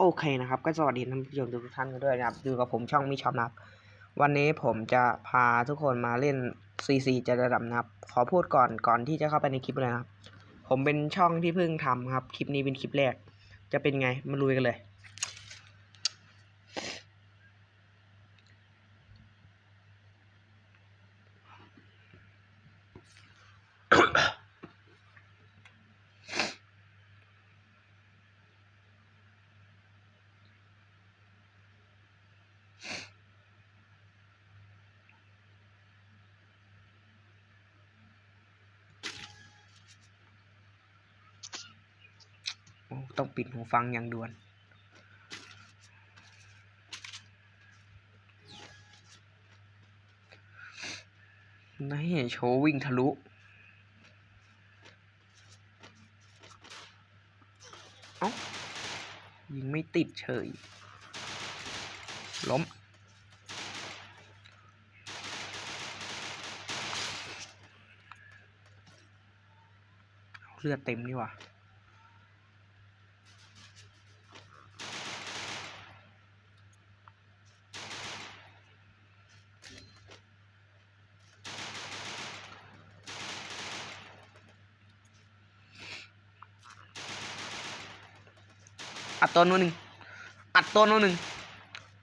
โอเคนะครับ ก็สวัสดีท่านผู้ชมทุกท่านกันด้วยนะครับอยู่กับผมช่องมิชอมนะครับ วันนี้ผมจะพาทุกคนมาเล่น CC จะระดับนะครับ ขอพูดก่อนก่อนที่จะเข้าไปในคลิปเลยนะครับ ผมเป็นช่องที่เพิ่งทำครับ คลิปนี้เป็นคลิปแรก จะเป็นไงมาลุยกันเลย ต้องปิดหูฟังอย่างด่วน นี่โชว์วิ่งทะลุเอ้ายิงไม่ติดเฉย ล้ม เลือดเต็มนี่ว่า ตัวโนหนึ่งอัดตัวโนหนึ่ง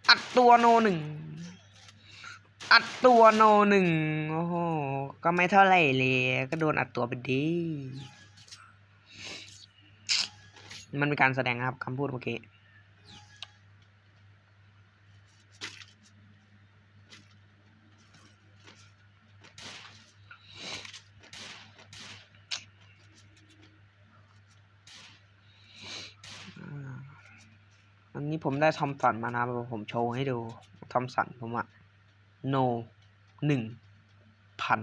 อัดตัวโนหนึ่งอัดตัวโนหนึ่งโอ้โหก็ไม่เท่าไหร่เลยก็โดนอัดตัวไปดีมันเป็นการแสดงครับคำพูดเมื่อกี้ นี้ผมได้ทอมสันมานะผมโชว์ให้ดูทอมสันผมอะโนหนึ่งพัน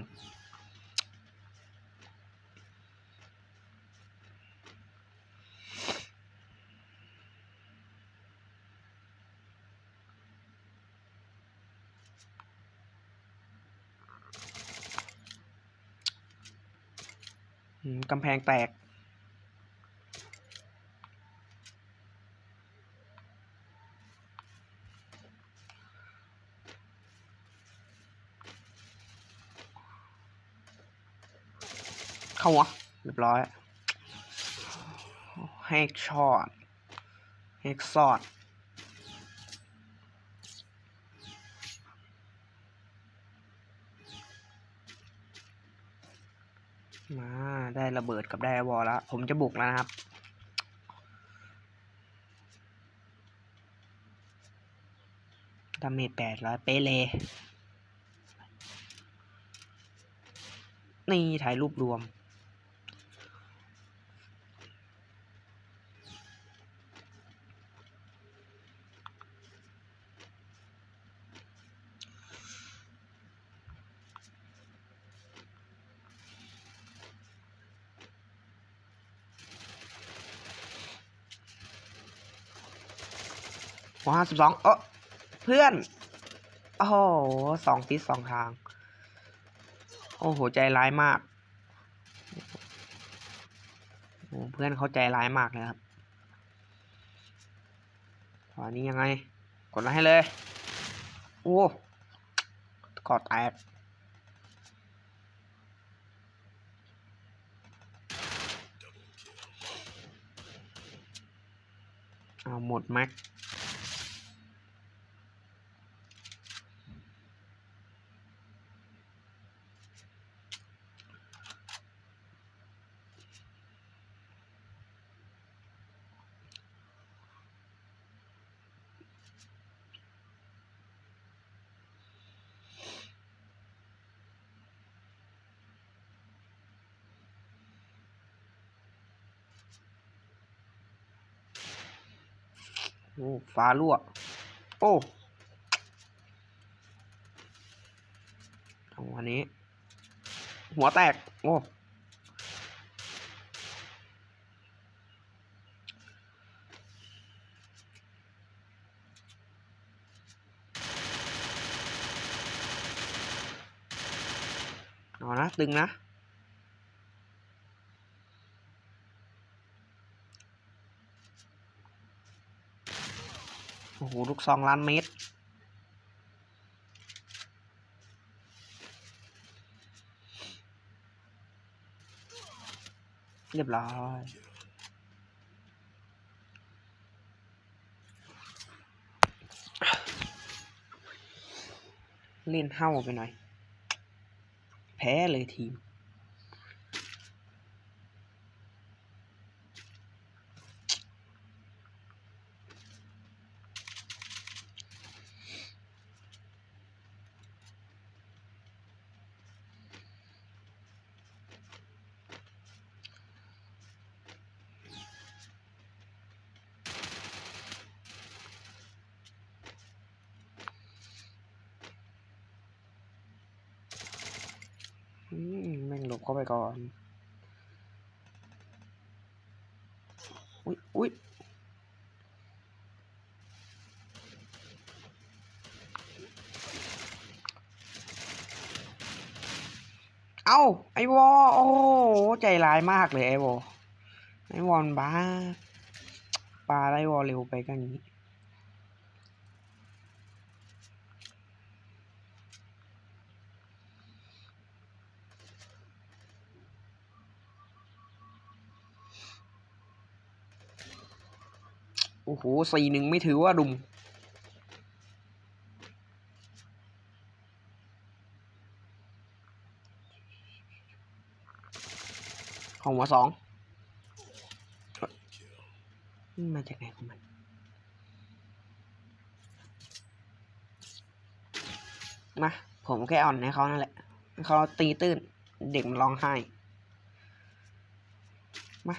กำแพงแตก เข้าหัวเรียบร้อยแฮกช็อตแฮกซอดมาได้ระเบิดกับได้วอลแล้ว ผมจะบุกแล้วนะครับ ดาเมจแปดร้อยเป๊ะเลย นี่ถ่ายรูปรวม ว้าสิบสองเออเพื่อน โอ้โหสองทิศสองทาง โอ้โห ใจร้ายมาก โอ้เพื่อนเขาใจร้ายมากเลยครับตอนนี้ยังไง กดไลค์ให้เลย โอ้กอดแตกเอาหมดแม็ก โอ้ฟ้ารั่ว โอ้จังหวะนี้ หัวแตก โอ้เอานะตึงนะ โหลูกซองล้านเมตร เรียบร้อยเล่นเห้าไปหน่อย แพ้เลยทีม แม่งหลบเข้าไปก่อน อุ๊ยอุ๊ยเอ้า ไอวอ โอ้โหใจร้ายมากเลยไอวอ ไอวอนบ้าปลาไอวอเร็วไปกันนี้ อ้โหสี่หนึ่งไม่ถือว่าดุมของหัวสองมาจากไหนของมันมาผมแค่อ่อนให้เขานั่นแหละเขาตีตื้นเด็กมันร้องไห้มา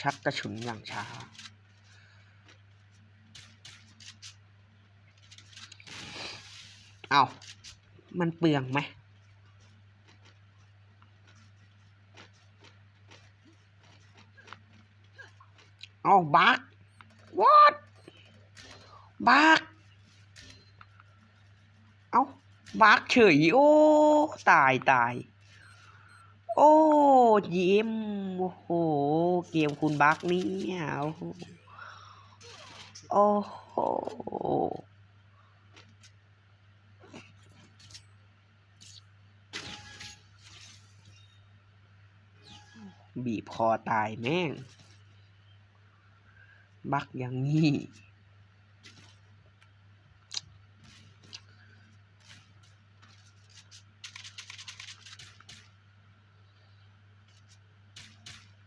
ชักกระฉุนอย่างช้า เอามันเปลืองไหมเอาบัก what บักเอาบักเฉย โอ้ ตายตาย โอ้เยี่ยม โอ้โห เกมคุณบักนี่ยโอ้โหโอ้โหบีบคอตายแม่ง บักอย่างนี้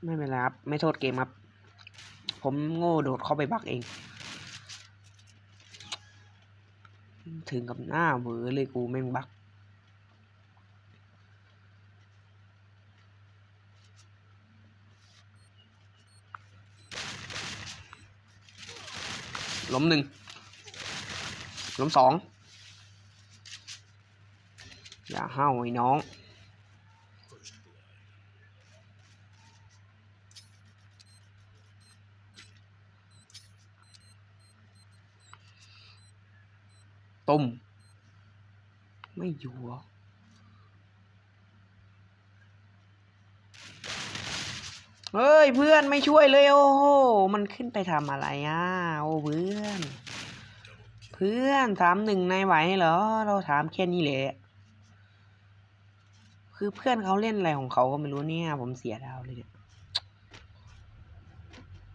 ไม่เป็นไรครับ ไม่โทษเกมครับ ผมโง่โดดเข้าไปบักเอง ถึงกับหน้าเวอเลยกูแม่งบักล้มหนึ่งล้มสอง อย่าห้าวไอ้น้อง ตุ่มไม่อยู่เหรอเฮ้ยเพื่อนไม่ช่วยเลยโอ้โหมันขึ้นไปทำอะไรอะโอ้เพื่อน เพื่อนถามหนึ่งในไหวเหรอ เราถามแค่นี้แหละคือเพื่อนเขาเล่นอะไรของเขาก็ไม่รู้เนี่ย ผมเสียดาวเลยเนี่ย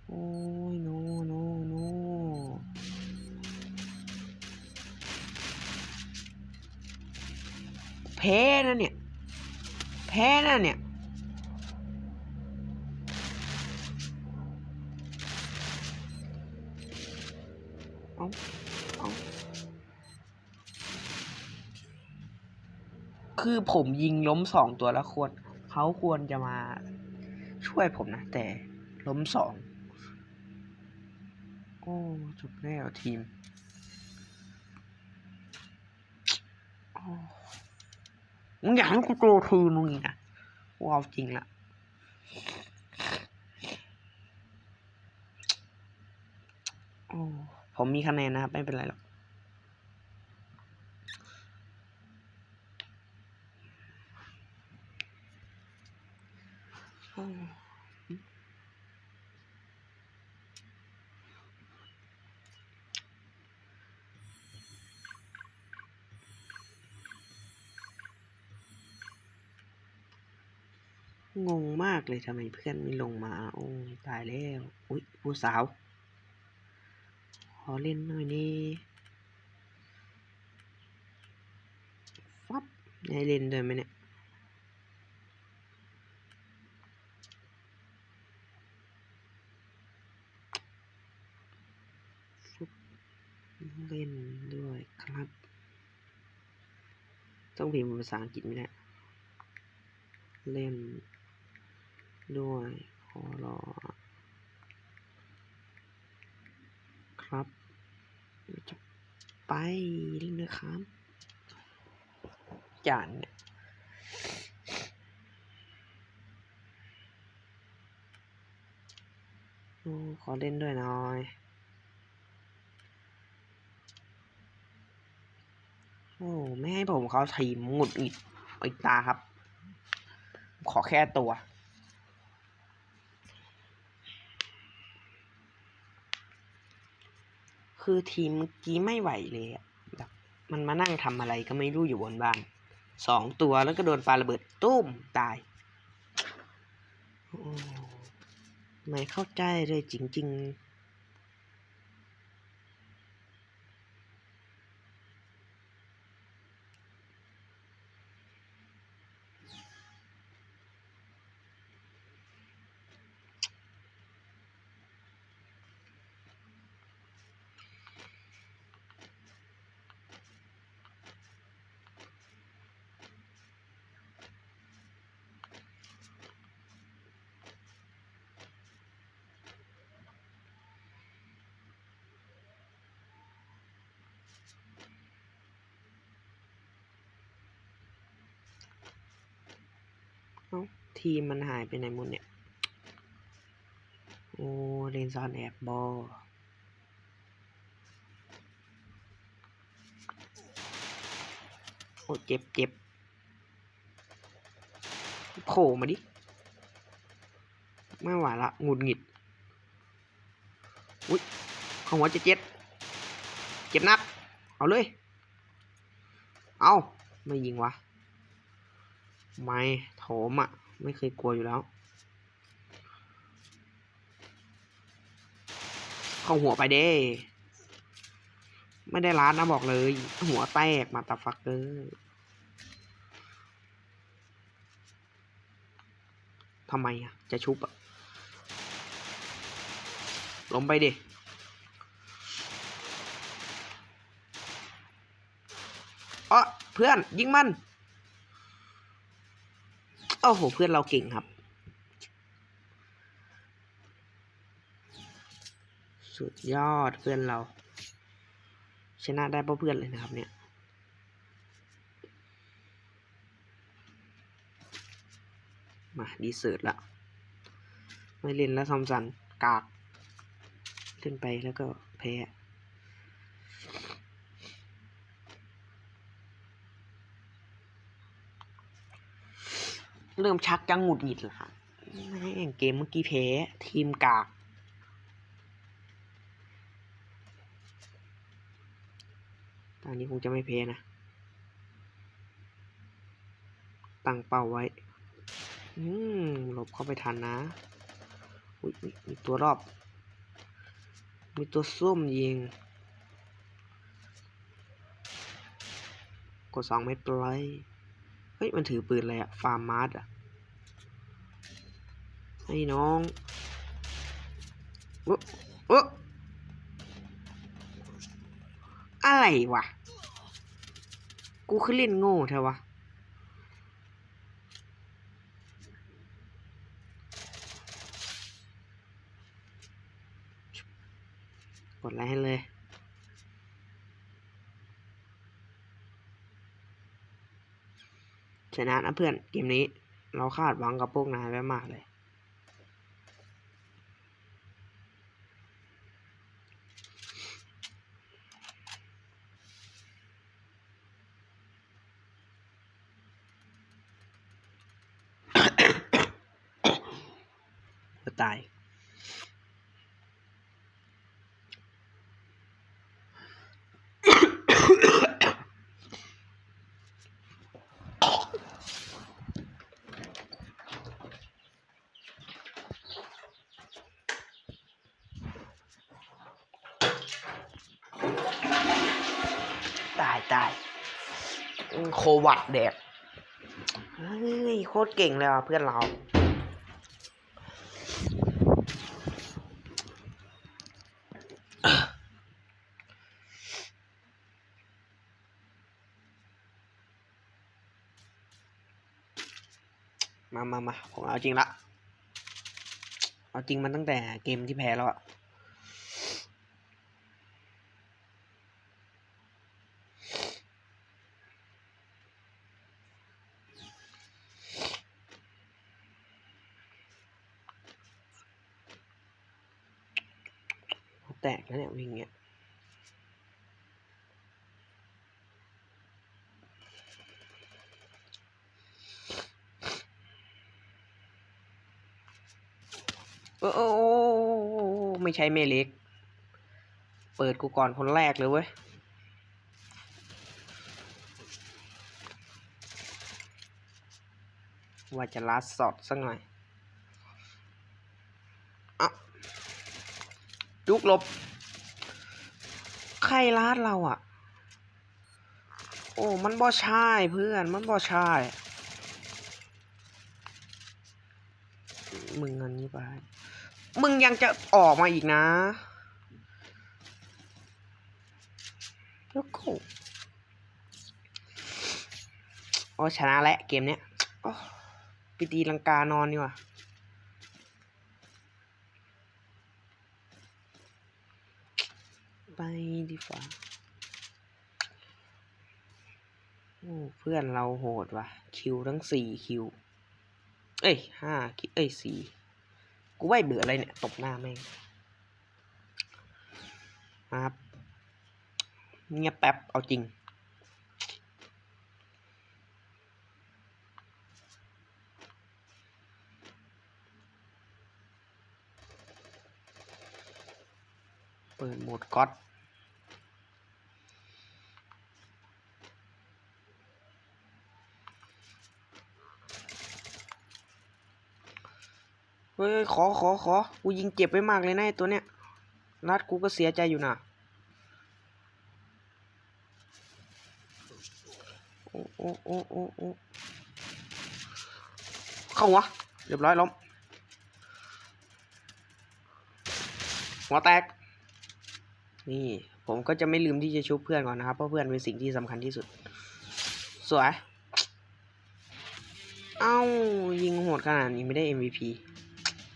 โอ้ยโนโนโน แพ้นะเนี่ย แพ้นะเนี่ย เอาเอาคือผมยิงล้มสองตัวแล้วควร เขาควรจะมาช่วยผมนะ แต่ล้มสอง โอ้จบแล้วทีมโอ้ มึงอยากให้กูโกรธคืนมึงอีกนะกูเอาจริงละผมมีคะแนนนะครับไม่เป็นไรหรอก งงมากเลยทำไมเพื่อนไม่ลงมา โอ้ตายแล้ว อุ๊ย ผู้สาว ขอเล่นหน่อยนี่ฟับให้เล่นด้วยไหมเนี่ยฟุบเล่นด้วยครับ ต้องพิมพ์ภาษาอังกฤษไหมเนี่ยเล่น ด้วยขอรอครับจะไปเล่นด้วยครับจานเนี่ยโอ้ขอเล่นด้วยหน่อยโอ้ไม่ให้ผมเขาทีมหงุดหงิดอีกตาครับ ขอแค่ตัว คือทีมเมื่อกี้ไม่ไหวเลยอะแบบมันมานั่งทำอะไรก็ไม่รู้อยู่บนบ้านสองตัวแล้วก็โดนปาระเบิดตุ้มตายไม่เข้าใจเลยจริง ๆ เอ้าทีมมันหายไปไหนหมดเนี่ย โอ้เล่นซอนแอบบอโอ้เจ็บเจ็บโผล่มาดิ ไม่ไหวละหงุดหงิด อุ้ยของหัวจะเจ็ดเจ็บนัก เอาเลย เอาไม่ยิงวะ ไม่โถมอะ ไม่เคยกลัวอยู่แล้ว เข้าหัวไปเด้ ไม่ได้ร้านนะบอกเลย หัวแตกมาตาฟักเกอร์ทำไมอะ จะชุบอะลงไปดิอ๋อเพื่อนยิงมัน โอ้โห เพื่อนเราเก่งครับ สุดยอดเพื่อนเรา ชนะได้เพราะเพื่อนเลยนะครับเนี่ยมาดีเสิร์ตละไม่เล่นแล้วซอมสันกากเล่นไปแล้วก็แพ้ เริ่มชักจะหงุดหงิดล้วครับแม่งเกมเมื่อกี้แพ้ทีมกากตอนนี้คงจะไม่แพ้นะ ตั้งเป้าไว้ อืมหลบเข้าไปทันนะ อุ้ยมีตัวรอบ มีตัวส้มยิง กดสองไม่ปล่อย ฮ้ยมันถือปืนอะไรอะฟาร์มมาร์ทอะให้น้องโอ้โอ้อะไรวะ กูคือเล่นโง่เทวะ กดไลค์ให้เลย ชนะนะเพื่อนเกมนี้ เราคาดหวังกับพวกนายไว้มากเลย ตาย ตายตายอืมโควัดแดกเฮ้ยโคตรเก่งเลยอะเพื่อนเรา มามามาผมเอาจริงละ เอาจริงมันตั้งแต่เกมที่แพ้แล้วอะ แล้วเนี่ยวิ่งเงี้ยโอ้โอ้โอ้ไม่ใช่เมเล็ก เปิดกูก่อนคนแรกเลยเว้ย ว่าจะลัดสอดสักหน่อยอะลุกหลบ ใครลัดเราอะ โอ้มันบ่ใช่เพื่อนมันบ่ใช่มึงอันนี้ไป มึงยังจะออกมาอีกนะแล้วก็โอ้ชนะแล้วเกมเนี้ยโอ้ไปตีลังกานอนดีกว่า ไป ดีกว่า โอ้เพื่อนเราโหดว่ะ คิวทั้งสี่คิว เอ้ยห้าคิวเอ้ยสี่กูไอ้เบื่ออะไรเนี่ย ตบหน้าแม่งครับเงียบแป๊บ เอาจริง เปิดโหมดก๊อต ฮ้ยขอขอขอกูยิงเจ็บไว้มากเลยนะไอตัวเนี้ยรัดกูก็เสียใจอยู่นะโอ้โอ้โอ้โอ้โอ้เข้าหัวเรียบร้อยล้มหัวแตก นี่ผมก็จะไม่ลืมที่จะชุบเพื่อนก่อนนะครับ เพราะเพื่อนเป็นสิ่งที่สำคัญที่สุด สวย เอ้า ยิงโหดขนาดนี้ไม่ได้ MVP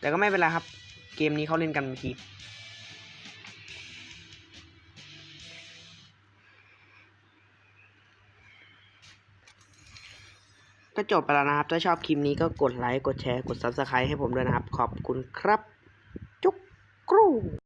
แต่ก็ไม่เป็นไรครับ เกมนี้เขาเล่นกันบางทีก็จบไปแล้วนะครับ ถ้าชอบคลิปนี้ก็กดไลค์ กดแชร์ กด Subscribe ให้ผมด้วยนะครับ ขอบคุณครับ จุ๊กกรู